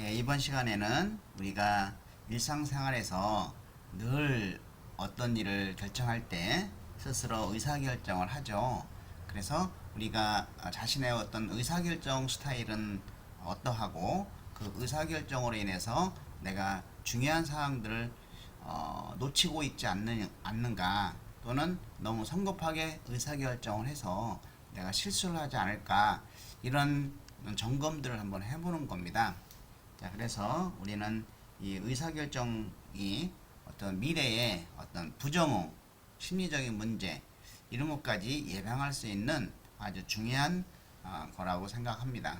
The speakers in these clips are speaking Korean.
예, 이번 시간에는 우리가 일상생활에서 늘 어떤 일을 결정할 때 스스로 의사결정을 하죠. 그래서 우리가 자신의 어떤 의사결정 스타일은 어떠하고 그 의사결정으로 인해서 내가 중요한 사항들을 어, 놓치고 있지 않는, 않는가 또는 너무 성급하게 의사결정을 해서 내가 실수를 하지 않을까 이런 점검들을 한번 해보는 겁니다. 자, 그래서 우리는 이 의사결정이 어떤 미래의 어떤 부정후, 심리적인 문제, 이런 것까지 예방할 수 있는 아주 중요한 아, 거라고 생각합니다.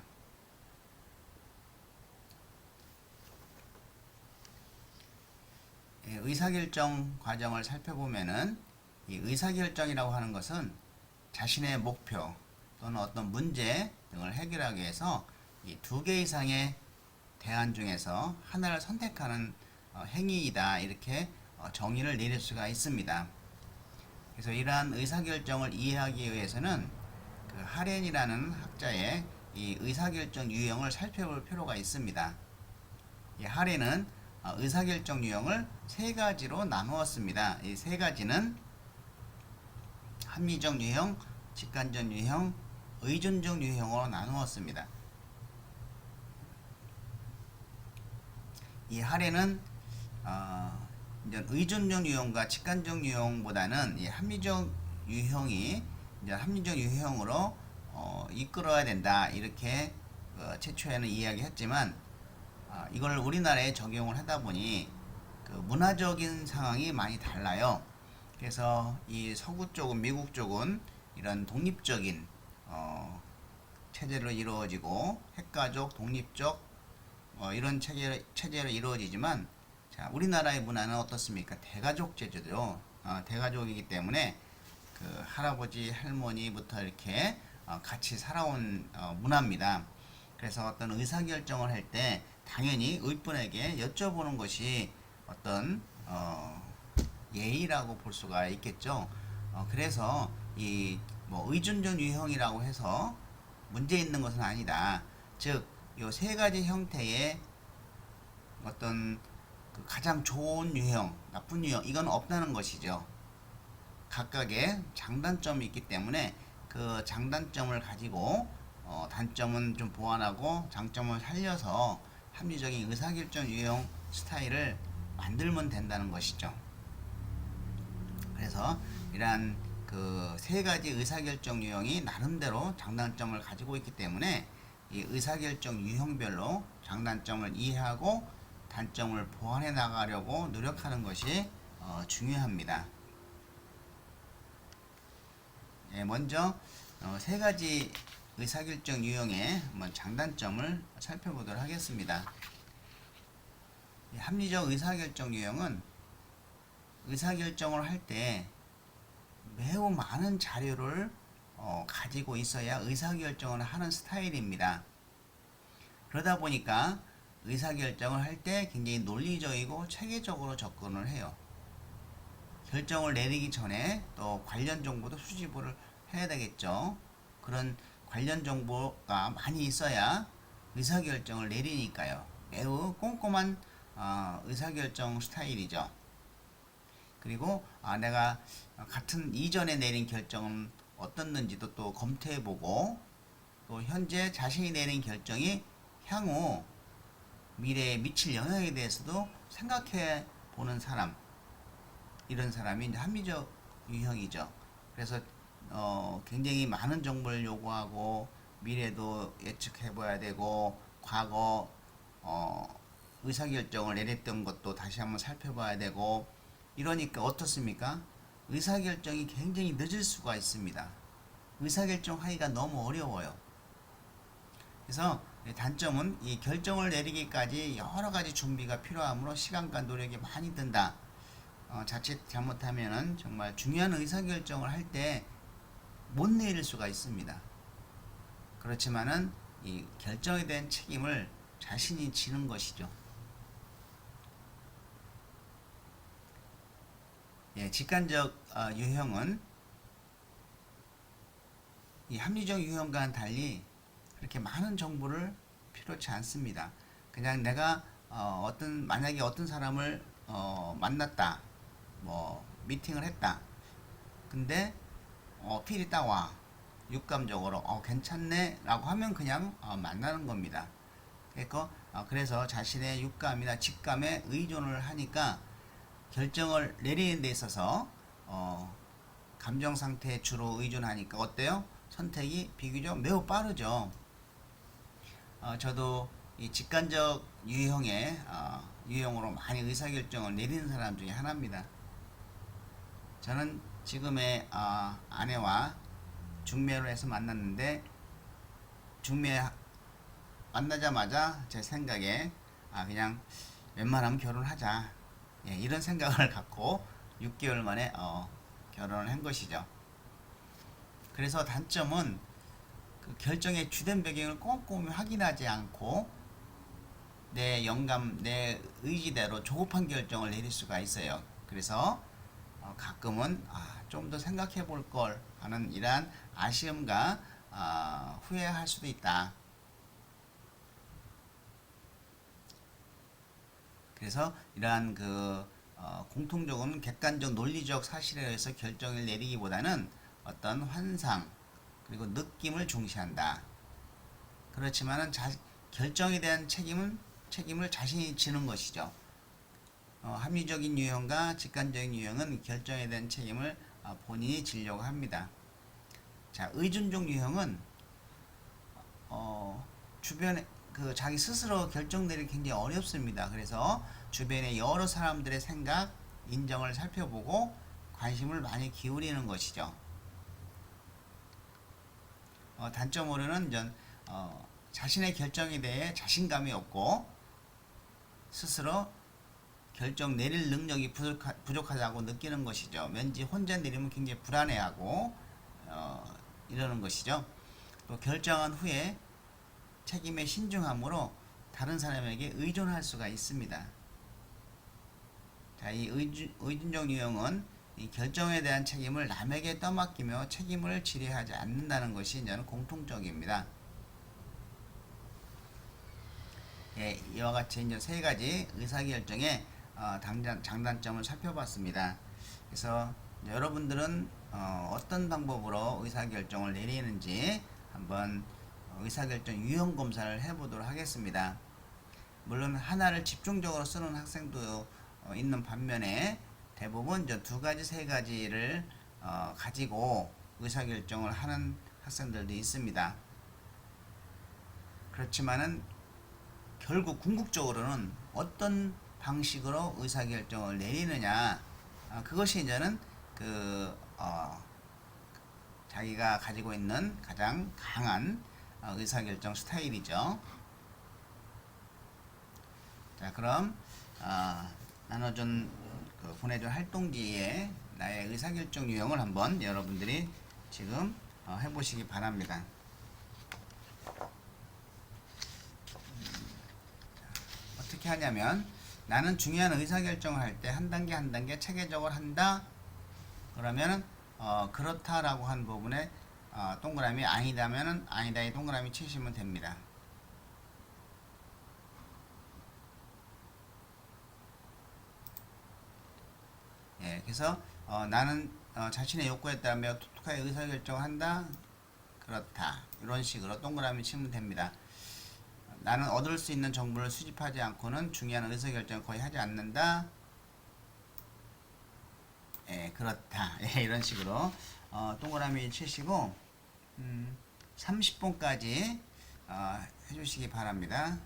예, 의사결정 과정을 살펴보면은 이 의사결정이라고 하는 것은 자신의 목표 또는 어떤 문제 등을 해결하기 위해서 이 두 개 이상의 대안 중에서 하나를 선택하는 어, 행위이다 이렇게 어, 정의를 내릴 수가 있습니다. 그래서 이러한 의사결정을 이해하기 위해서는 그 하렌이라는 학자의 이 의사결정 유형을 살펴볼 필요가 있습니다. 이 하렌은 어, 의사결정 유형을 세 가지로 나누었습니다. 이 세 가지는 합리적 유형, 직관적 유형, 의존적 유형으로 나누었습니다. 이 하렌은 어, 의존적 유형과 직관적 유형보다는 이 합리적 유형이 이제 합리적 유형으로 어, 이끌어야 된다 이렇게 어, 최초에는 이야기했지만 아, 이걸 우리나라에 적용을 하다 보니 그 문화적인 상황이 많이 달라요. 그래서 이 서구 쪽은 미국 쪽은 이런 독립적인 어, 체제로 이루어지고 핵가족 독립적 어, 이런 체제 체제로 이루어지지만 자 우리나라의 문화는 어떻습니까? 대가족 제도죠. 어, 대가족이기 때문에 그 할아버지 할머니부터 이렇게 어, 같이 살아온 어, 문화입니다. 그래서 어떤 의사결정을 할 때 당연히 의분에게 여쭤보는 것이 어떤 어, 예의라고 볼 수가 있겠죠. 어, 그래서 이 뭐 의존적 유형이라고 해서 문제 있는 것은 아니다. 즉, 요 세 가지 형태의 어떤 그 가장 좋은 유형, 나쁜 유형, 이건 없다는 것이죠. 각각의 장단점이 있기 때문에 그 장단점을 가지고 어, 단점은 좀 보완하고 장점을 살려서 합리적인 의사결정 유형 스타일을 만들면 된다는 것이죠. 그래서 이러한 그 세 가지 의사결정 유형이 나름대로 장단점을 가지고 있기 때문에 이 의사결정 유형별로 장단점을 이해하고 단점을 보완해 나가려고 노력하는 것이 어, 중요합니다. 예, 먼저 어, 세 가지 의사결정 유형의 장단점을 살펴보도록 하겠습니다. 이 합리적 의사결정 유형은 의사결정을 할 때 매우 많은 자료를 어, 가지고 있어야 의사결정을 하는 스타일입니다. 그러다 보니까 의사결정을 할 때 굉장히 논리적이고 체계적으로 접근을 해요. 결정을 내리기 전에 또 관련 정보도 수집을 해야 되겠죠. 그런 관련 정보가 많이 있어야 의사결정을 내리니까요. 매우 꼼꼼한 어, 의사결정 스타일이죠. 그리고 아, 내가 같은 이전에 내린 결정은 어떻는지도 또 검토해보고 또 현재 자신이 내린 결정이 향후 미래에 미칠 영향에 대해서도 생각해 보는 사람 이런 사람이 이제 합리적 유형이죠. 그래서 어, 굉장히 많은 정보를 요구하고 미래도 예측해 봐야 되고 과거 어, 의사결정을 내렸던 것도 다시 한번 살펴봐야 되고 이러니까 어떻습니까? 의사결정이 굉장히 늦을 수가 있습니다. 의사결정 하기가 너무 어려워요. 그래서 단점은 이 결정을 내리기까지 여러 가지 준비가 필요하므로 시간과 노력이 많이 든다. 어, 자칫 잘못하면은 정말 중요한 의사결정을 할 때 못 내릴 수가 있습니다. 그렇지만은 이 결정에 대한 책임을 자신이 지는 것이죠. 예, 직관적 어, 유형은 이 합리적 유형과는 달리 그렇게 많은 정보를 필요치 않습니다. 그냥 내가 어, 어떤 만약에 어떤 사람을 어, 만났다, 뭐 미팅을 했다. 근데 어, 필이 딱 와. 육감적으로 어, 괜찮네라고 하면 그냥 어, 만나는 겁니다. 그러니까 어, 그래서 자신의 육감이나 직감에 의존을 하니까 결정을 내리는 데 있어서 어, 감정 상태에 주로 의존하니까 어때요? 선택이 비교적 매우 빠르죠. 어, 저도 이 직관적 유형의 어, 유형으로 많이 의사결정을 내리는 사람 중에 하나입니다. 저는 지금의 어, 아내와 중매를 해서 만났는데 중매 만나자마자 제 생각에 아 그냥 웬만하면 결혼하자 예, 이런 생각을 갖고 6개월 만에 어, 결혼을 한 것이죠. 그래서 단점은 그 결정의 주된 배경을 꼼꼼히 확인하지 않고 내 영감, 내 의지대로 조급한 결정을 내릴 수가 있어요. 그래서 어, 가끔은 아, 좀 더 생각해 볼 걸 하는 이러한 아쉬움과 아, 후회할 수도 있다. 그래서 이러한 그 어, 공통적으로는 객관적 논리적 사실에 의해서 결정을 내리기보다는 어떤 환상 그리고 느낌을 중시한다. 그렇지만은 자, 결정에 대한 책임은 책임을 자신이 지는 것이죠. 어, 합리적인 유형과 직관적인 유형은 결정에 대한 책임을 어, 본인이 지려고 합니다. 자, 의존적 유형은 어, 주변에 그 자기 스스로 결정 내리기 굉장히 어렵습니다. 그래서 주변의 여러 사람들의 생각, 인정을 살펴보고 관심을 많이 기울이는 것이죠. 어, 단점으로는 전 어, 자신의 결정에 대해 자신감이 없고 스스로 결정 내릴 능력이 부족하, 부족하다고 느끼는 것이죠. 왠지 혼자 내리면 굉장히 불안해하고 어, 이러는 것이죠. 또 결정한 후에 책임의 신중함으로 다른 사람에게 의존할 수가 있습니다. 자, 이 의존적 유형은 이 결정에 대한 책임을 남에게 떠맡기며 책임을 지려하지 않는다는 것이 이제는 공통적입니다. 예, 이와 같이 이제 세 가지 의사결정의 어, 당장, 장단점을 살펴봤습니다. 그래서 여러분들은 어, 떤 방법으로 의사결정을 내리는지 한번 의사결정 유형 검사를 해보도록 하겠습니다. 물론 하나를 집중적으로 쓰는 학생도 어, 있는 반면에 대부분 저두 가지 세 가지를 어, 가지고 의사결정을 하는 학생들도 있습니다. 그렇지만은 결국 궁극적으로는 어떤 방식으로 의사결정을 내리느냐 어, 그것이 이제는 그 어, 자기가 가지고 있는 가장 강한 어, 의사결정 스타일이죠. 자 그럼 어, 나눠준 그 보내준 활동지에 나의 의사결정 유형을 한번 여러분들이 지금 어, 해보시기 바랍니다. 어떻게 하냐면 나는 중요한 의사결정을 할 때 한 단계 한 단계 체계적으로 한다. 그러면은 어, 그렇다라고 한 부분에 어, 동그라미 아니다면은 아니다에 동그라미 치시면 됩니다. 예, 그래서 어, 나는 어, 자신의 욕구에 따르며 톡톡하게 의사결정을 한다. 그렇다. 이런 식으로 동그라미 치면 됩니다. 나는 얻을 수 있는 정보를 수집하지 않고는 중요한 의사결정을 거의 하지 않는다. 예, 그렇다. 예, 이런 식으로 어, 동그라미 치시고 음, 30분까지 어, 해주시기 바랍니다.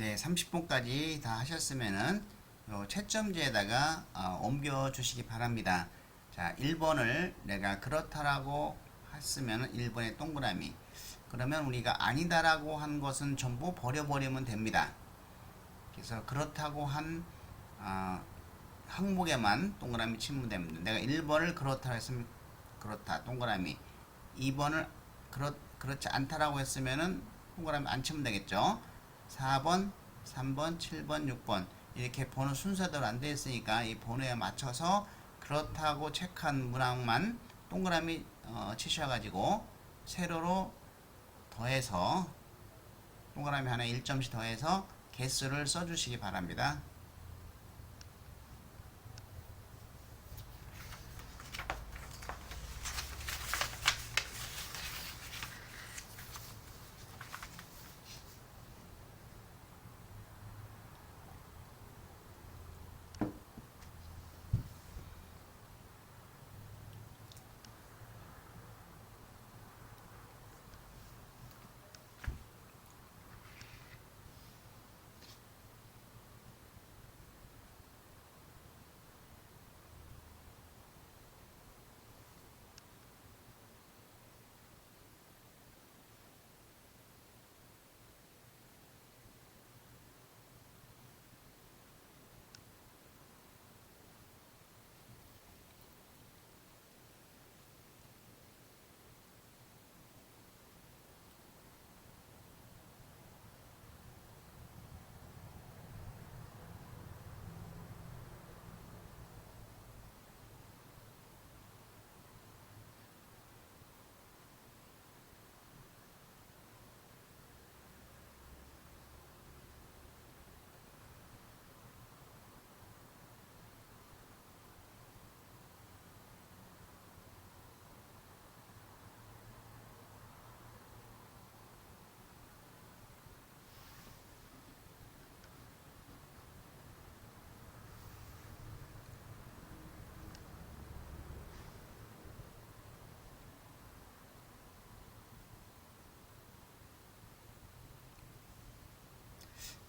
네, 30분까지 다 하셨으면은 요 채점지에다가 어, 옮겨 주시기 바랍니다. 자, 1번을 내가 그렇다라고 했으면 1번의 동그라미. 그러면 우리가 아니다라고 한 것은 전부 버려버리면 됩니다. 그래서 그렇다고 한 아, 항목에만 동그라미 치면 됩니다. 내가 1번을 그렇다 했으면 그렇다 동그라미 2번을 그렇, 그렇지 않다라고 했으면은 동그라미 안 치면 되겠죠. 4번, 3번, 7번, 6번 이렇게 번호 순서대로 안 되어 있으니까 이 번호에 맞춰서 그렇다고 체크한 문항만 동그라미 어, 치셔가지고 세로로 더해서 동그라미 하나 1점씩 더해서 개수를 써주시기 바랍니다.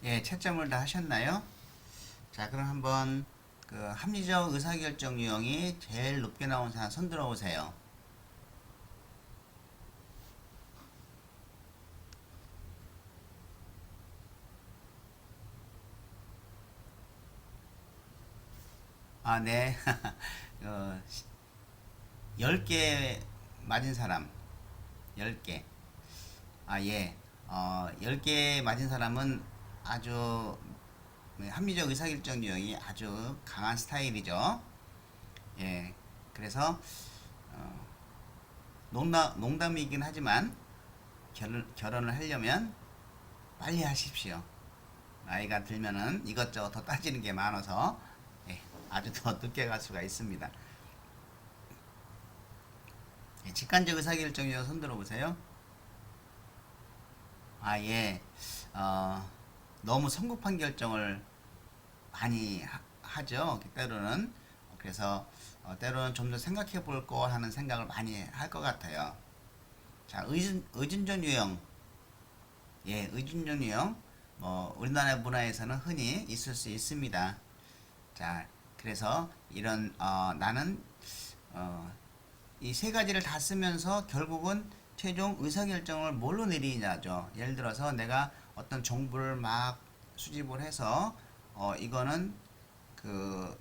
예, 채점을 다 하셨나요? 자, 그럼 한번 그 합리적 의사결정 유형이 제일 높게 나온 사람 손 들어 보세요. 아, 네. 어, 10개 맞은 사람. 10개. 아, 예. 어, 10개 맞은 사람은 아주 합리적 의사결정 유형이 아주 강한 스타일이죠. 예. 그래서, 어, 농담, 농담이긴 하지만 결혼, 결혼을 하려면 빨리 하십시오. 나이가 들면은 이것저것 더 따지는 게 많아서 예, 아주 더 늦게 갈 수가 있습니다. 예, 직관적 의사결정이요 손들어 보세요. 아 예, 어, 너무 성급한 결정을 많이 하, 죠 때로는 그래서 어, 때로는 좀 더 생각해 볼 거 하는 생각을 많이 할 것 같아요. 자, 의진, 의진전 유형. 예, 의진전 유형. 뭐, 우리나라 문화에서는 흔히 있을 수 있습니다. 자, 그래서 이런, 어, 나는, 어, 이 세 가지를 다 쓰면서 결국은 최종 의사결정을 뭘로 내리냐죠. 예를 들어서 내가 어떤 정보를 막 수집을 해서, 어, 이거는 그,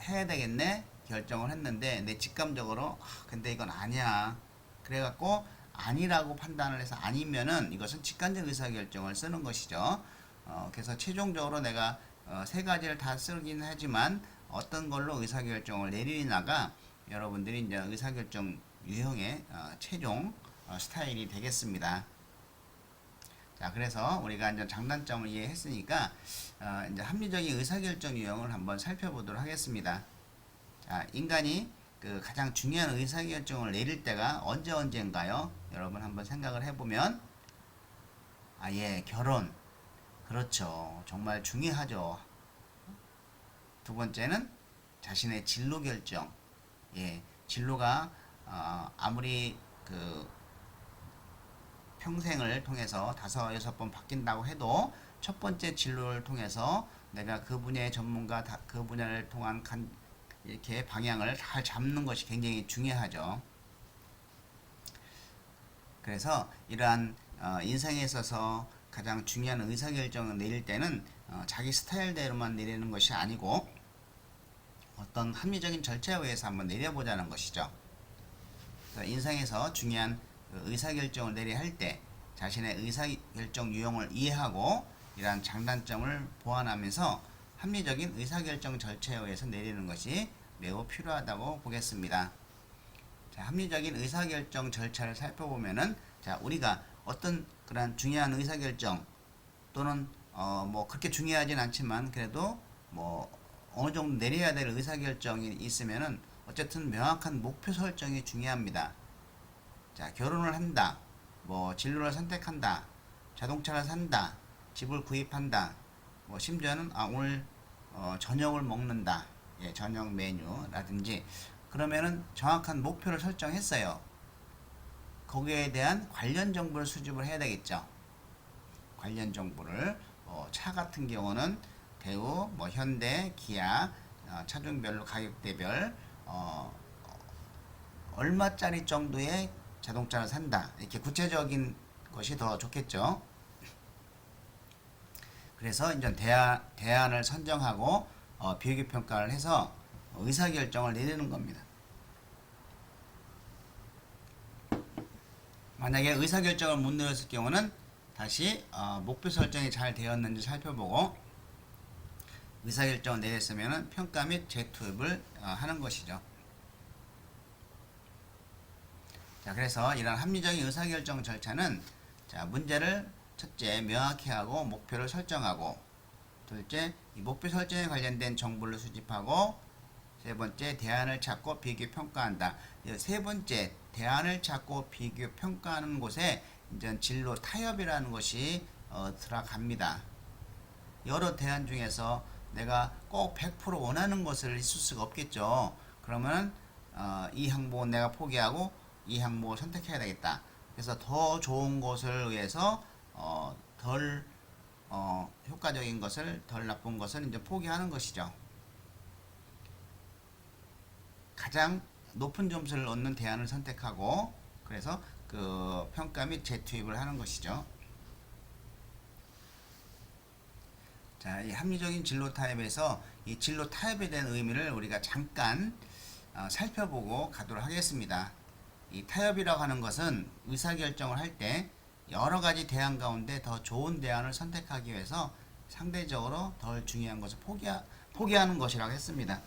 해야 되겠네? 결정을 했는데, 내 직감적으로, 아, 근데 이건 아니야. 그래갖고, 아니라고 판단을 해서 아니면은 이것은 직관적 의사결정을 쓰는 것이죠. 어, 그래서 최종적으로 내가 어, 세 가지를 다 쓰긴 하지만 어떤 걸로 의사결정을 내리나가 여러분들이 이제 의사결정 유형의 어, 최종 어, 스타일이 되겠습니다. 자, 그래서 우리가 이제 장단점을 이해했으니까 어, 이제 합리적인 의사결정 유형을 한번 살펴보도록 하겠습니다. 자, 인간이 그 가장 중요한 의사결정을 내릴 때가 언제 언제인가요? 여러분 한번 생각을 해보면 아 예 결혼 그렇죠 정말 중요하죠 두 번째는 자신의 진로 결정 예 진로가 어, 아무리 그 평생을 통해서 다섯 여섯 번 바뀐다고 해도 첫 번째 진로를 통해서 내가 그 분야의 전문가 다- 그 분야를 통한 간, 이렇게 방향을 잘 잡는 것이 굉장히 중요하죠. 그래서 이러한 어, 인생에 있어서 가장 중요한 의사결정을 내릴 때는 어, 자기 스타일대로만 내리는 것이 아니고 어떤 합리적인 절차에 의해서 한번 내려보자는 것이죠. 인생에서 중요한 그 의사결정을 내려야 할때 자신의 의사결정 유형을 이해하고 이러한 장단점을 보완하면서 합리적인 의사결정 절차에 의해서 내리는 것이 매우 필요하다고 보겠습니다. 자, 합리적인 의사결정 절차를 살펴보면은 자, 우리가 어떤 그런 중요한 의사결정 또는 어, 뭐 그렇게 중요하진 않지만 그래도 뭐 어느 정도 내려야 될 의사결정이 있으면은 어쨌든 명확한 목표 설정이 중요합니다. 자, 결혼을 한다. 뭐 진로를 선택한다. 자동차를 산다. 집을 구입한다. 뭐 심지어는 아 오늘 어, 저녁을 먹는다. 예, 저녁 메뉴라든지 그러면은 정확한 목표를 설정했어요. 거기에 대한 관련 정보를 수집을 해야 되겠죠. 관련 정보를 어, 차 같은 경우는 대우, 뭐 현대, 기아 어, 차종별로 가격대별 어, 얼마짜리 정도의 자동차를 산다 이렇게 구체적인 것이 더 좋겠죠. 그래서 이제 대안, 대안을 선정하고 어, 비교 평가를 해서 의사결정을 내리는 겁니다. 만약에 의사결정을 못 내렸을 경우는 다시 어, 목표 설정이 잘 되었는지 살펴보고 의사결정을 내렸으면 평가 및 재투입을 어, 하는 것이죠. 자, 그래서 이런 합리적인 의사결정 절차는 자, 문제를 첫째 명확히 하고 목표를 설정하고 둘째 이 목표 설정에 관련된 정보를 수집하고 세 번째 대안을 찾고 비교 평가한다. 이세 번째 대안을 찾고 비교 평가하는 곳에 이제 진로 타협이라는 것이 어, 들어갑니다. 여러 대안 중에서 내가 꼭 100% 원하는 것을 있을 수가 없겠죠. 그러면 어, 이 항목은 내가 포기하고 이 항목을 선택해야 되겠다. 그래서 더 좋은 것을 위해서 어, 덜 어, 효과적인 것을 덜 나쁜 것을 이제 포기하는 것이죠. 가장 높은 점수를 얻는 대안을 선택하고 그래서 그 평가 및 재투입을 하는 것이죠. 자, 이 합리적인 진로 타협에서 이 진로 타협에 대한 의미를 우리가 잠깐 어, 살펴보고 가도록 하겠습니다. 이 타협이라고 하는 것은 의사결정을 할 때 여러 가지 대안 가운데 더 좋은 대안을 선택하기 위해서 상대적으로 덜 중요한 것을 포기하, 포기하는 것이라고 했습니다.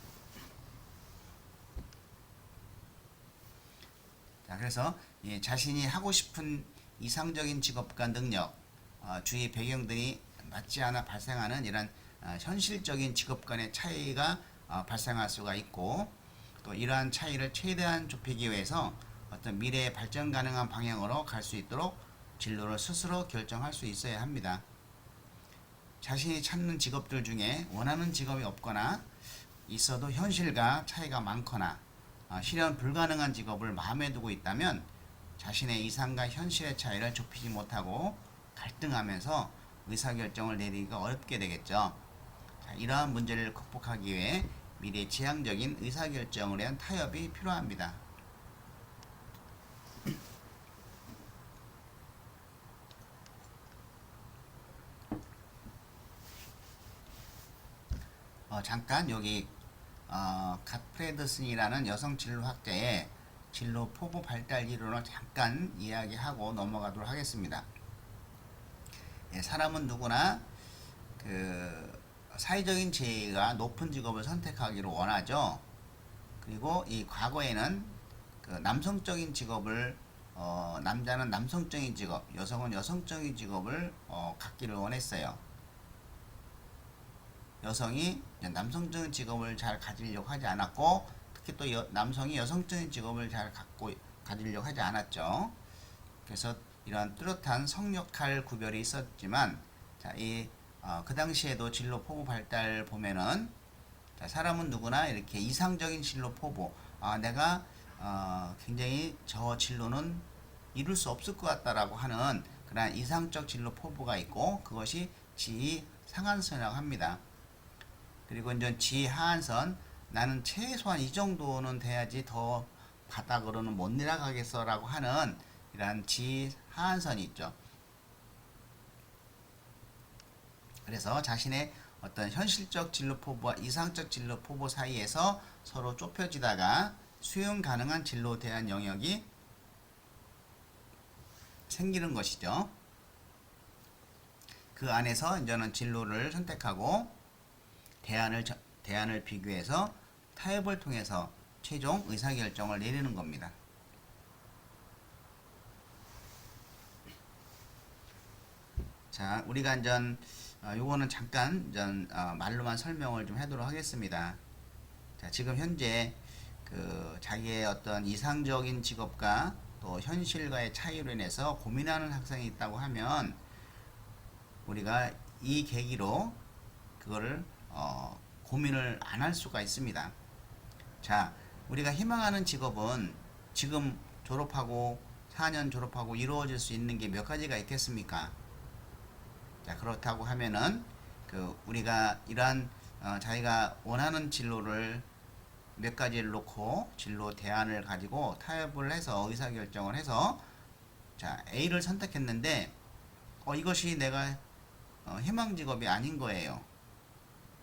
자, 그래서 이 자신이 하고 싶은 이상적인 직업과 능력, 어, 주위 배경들이 맞지 않아 발생하는 이런 어, 현실적인 직업 간의 차이가 어, 발생할 수가 있고 또 이러한 차이를 최대한 좁히기 위해서 어떤 미래에 발전 가능한 방향으로 갈 수 있도록 진로를 스스로 결정할 수 있어야 합니다. 자신이 찾는 직업들 중에 원하는 직업이 없거나 있어도 현실과 차이가 많거나 어, 실현 불가능한 직업을 마음에 두고 있다면 자신의 이상과 현실의 차이를 좁히지 못하고 갈등하면서 의사결정을 내리기가 어렵게 되겠죠. 자, 이러한 문제를 극복하기 위해 미래 지향적인 의사결정을 위한 타협이 필요합니다. 어, 잠깐 여기 어, 갓프레드슨이라는 여성 진로 학자의 진로 포부 발달 이론을 잠깐 이야기하고 넘어가도록 하겠습니다. 예, 사람은 누구나 그 사회적인 지위가 높은 직업을 선택하기를 원하죠. 그리고 이 과거에는 그 남성적인 직업을 어, 남자는 남성적인 직업, 여성은 여성적인 직업을 어, 갖기를 원했어요. 여성이 남성적인 직업을 잘 가지려고 하지 않았고 특히 또 여, 남성이 여성적인 직업을 잘 갖고 가지려고 하지 않았죠. 그래서 이러한 뚜렷한 성역할 구별이 있었지만 자, 이, 어, 그 당시에도 진로 포부 발달 보면은 자, 사람은 누구나 이렇게 이상적인 진로 포부 아, 내가 어, 굉장히 저 진로는 이룰 수 없을 것 같다라고 하는 그런 이상적 진로 포부가 있고 그것이 지 상한선이라고 합니다. 그리고 이제 지 하한선 나는 최소한 이 정도는 돼야지 더 바닥으로는 못 내려가겠어라고 하는 이러한 지 하한선이 있죠. 그래서 자신의 어떤 현실적 진로 포부와 이상적 진로 포부 사이에서 서로 좁혀지다가 수용 가능한 진로에 대한 영역이 생기는 것이죠. 그 안에서 이제는 진로를 선택하고 대안을 저- 대안을 비교해서 타협을 통해서 최종 의사결정을 내리는 겁니다. 자, 우리가 이전 어, 요거는 잠깐 전 어, 말로만 설명을 좀 하도록 하겠습니다. 자, 지금 현재 그 자기의 어떤 이상적인 직업과 또 현실과의 차이로 인해서 고민하는 학생이 있다고 하면 우리가 이 계기로 그거를 어, 고민을 안 할 수가 있습니다. 자, 우리가 희망하는 직업은 지금 졸업하고 4년 졸업하고 이루어질 수 있는 게 몇 가지가 있겠습니까? 자, 그렇다고 하면은 그 우리가 이러한 어, 자기가 원하는 진로를 몇 가지를 놓고 진로 대안을 가지고 타협을 해서 의사결정을 해서 자 A를 선택했는데 어, 이것이 내가 어, 희망 직업이 아닌 거예요.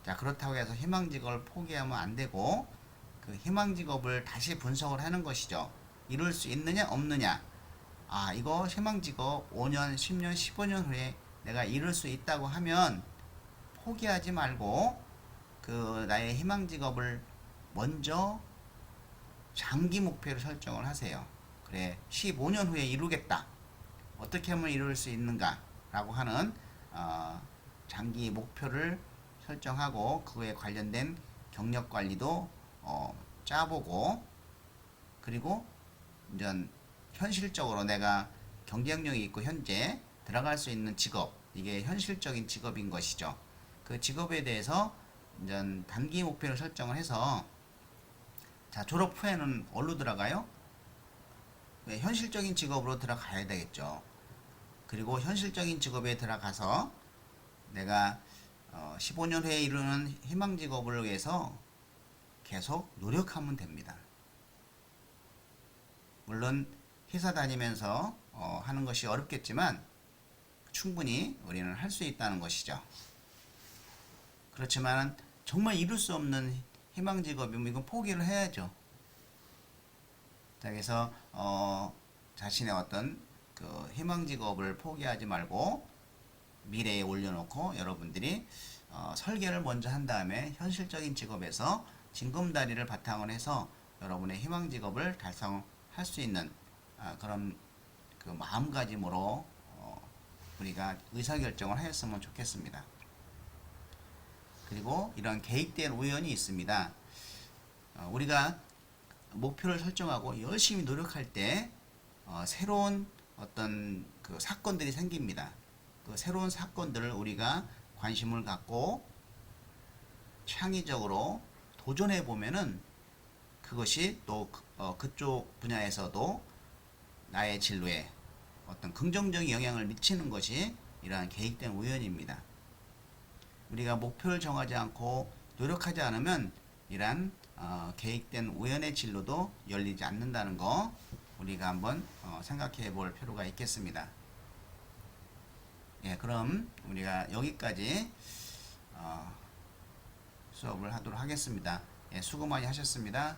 자 그렇다고 해서 희망 직업을 포기하면 안 되고 그 희망 직업을 다시 분석을 하는 것이죠. 이룰 수 있느냐 없느냐. 아 이거 희망 직업 5년, 10년, 15년 후에 내가 이룰 수 있다고 하면 포기하지 말고 그 나의 희망 직업을 먼저 장기 목표를 설정을 하세요. 그래, 15년 후에 이루겠다. 어떻게 하면 이룰 수 있는가 라고 하는 어, 장기 목표를 설정하고 그에 관련된 경력 관리도 어, 짜보고 그리고 이제 현실적으로 내가 경쟁력이 있고 현재 들어갈 수 있는 직업 이게 현실적인 직업인 것이죠. 그 직업에 대해서 이제 단기 목표를 설정을 해서 자 졸업 후에는 어디로 들어가요? 네, 현실적인 직업으로 들어가야 되겠죠. 그리고 현실적인 직업에 들어가서 내가 어, 15년 후에 이루는 희망 직업을 위해서 계속 노력하면 됩니다. 물론 회사 다니면서 어, 하는 것이 어렵겠지만 충분히 우리는 할 수 있다는 것이죠. 그렇지만 정말 이룰 수 없는 희망 직업이면 이건 포기를 해야죠. 자, 그래서 어, 자신의 어떤 그 희망 직업을 포기하지 말고 미래에 올려놓고 여러분들이 어, 설계를 먼저 한 다음에 현실적인 직업에서 징검다리를 바탕으로 해서 여러분의 희망 직업을 달성할 수 있는 아, 그런 그 마음가짐으로 어, 우리가 의사결정을 하였으면 좋겠습니다. 그리고 이런 계획된 우연이 있습니다. 어, 우리가 목표를 설정하고 열심히 노력할 때 어, 새로운 어떤 그 사건들이 생깁니다. 그 새로운 사건들을 우리가 관심을 갖고 창의적으로 도전해 보면은 그것이 또 그- 어, 그쪽 분야에서도 나의 진로에 어떤 긍정적인 영향을 미치는 것이 이러한 계획된 우연입니다. 우리가 목표를 정하지 않고 노력하지 않으면 이러한 어, 계획된 우연의 진로도 열리지 않는다는 거 우리가 한번 어, 생각해 볼 필요가 있겠습니다. 예, 그럼 우리가 여기까지 어, 수업을 하도록 하겠습니다. 예, 수고 많이 하셨습니다.